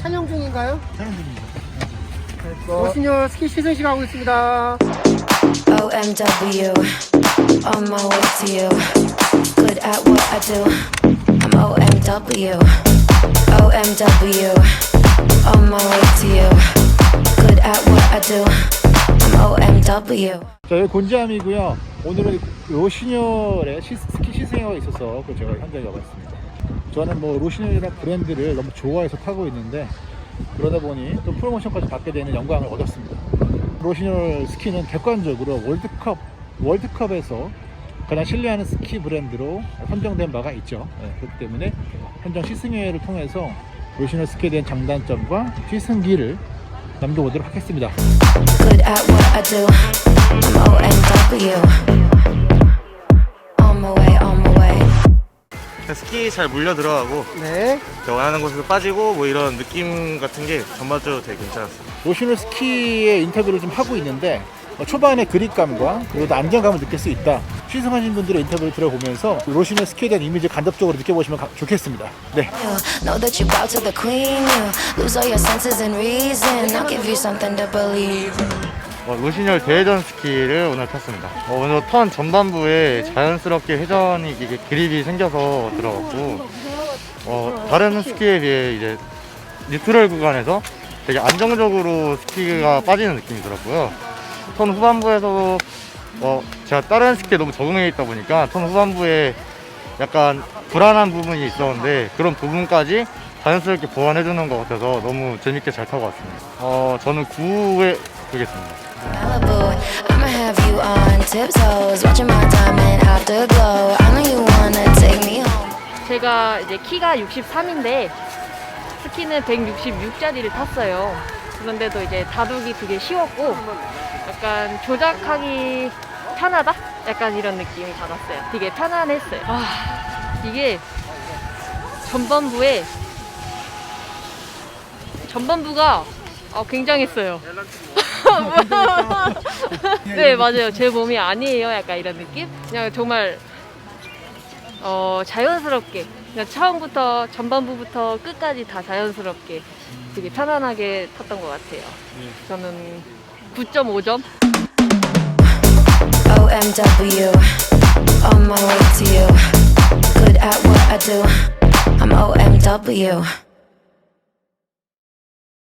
촬영 중인가요? 촬영 중입니다. 오신열 스키 시승식 하고 있습니다. OMW, on my way to you. Good at what I do. I'm OMW, OMW, on my way to you. Good at what I do. I'm OMW. 자, 여기 곤지암이고요. 오늘은 로시뉴얼의 시- 스키 시승회가 있어서 그 제가 현장에 와봤습니다. 저는 뭐 로시뉴얼이라는 브랜드를 너무 좋아해서 타고 있는데 그러다 보니 또 프로모션까지 받게 되는 영광을 얻었습니다. 로시뉴얼 스키는 객관적으로 월드컵 월드컵에서 가장 신뢰하는 스키 브랜드로 선정된 바가 있죠. 네, 그렇기 때문에 현장 시승회를 통해서 로시뉴얼 스키에 대한 장단점과 시승기를 남겨보도록 하겠습니다. 스키 잘 물려 들어가고 네. 원하는 곳에서 빠지고 뭐 이런 느낌 같은 게 전반적으로 되게 괜찮았어요. 로시노 스키의 인터뷰를 좀 하고 있는데 어, 초반에 그립감과 그리고 또 안정감을 느낄 수 있다. 시승하신 분들의 인터뷰를 들어보면서 로시노 스키에 대한 이미지를 간접적으로 느껴보시면 가- 좋겠습니다. 네. You know that you bow to the queen. You lose all your senses and reason. I'll give you something to believe. 어, 로시뉴얼 대회전 스키를 오늘 탔습니다. 어, 오늘 턴 전반부에 자연스럽게 회전이 이게 그립이 생겨서 들어갔고 어, 다른 스키에 비해 이제 뉴트럴 구간에서 되게 안정적으로 스키가 빠지는 느낌이 들었고요. 턴 후반부에서도 어, 제가 다른 스키에 너무 적응해 있다 보니까 턴 후반부에 약간 불안한 부분이 있었는데 그런 부분까지 자연스럽게 보완해주는 것 같아서 너무 재밌게 잘 타고 왔습니다. 어, 저는 9에 두겠습니다. Malibu, I'ma have you on tiptoes, watching my diamond afterglow. I know you wanna take me home. 제가 이제 키가 63인데 스키는 166짜리를 탔어요. 그런데도 이제 다루기 되게 쉬웠고 약간 조작하기 편하다? 약간 이런 느낌이 받았어요. 되게 편안했어요. 아, 이게 전반부에 전반부가 어, 굉장했어요. 네, 맞아요. 제 몸이 아니에요. 약간 이런 느낌? 그냥 정말 어, 자연스럽게 그냥 처음부터 전반부부터 끝까지 다 자연스럽게 되게 편안하게 탔던 것 같아요. 저는 9.5점. OMW, on my way to you. Good at what I do. I'm OMW.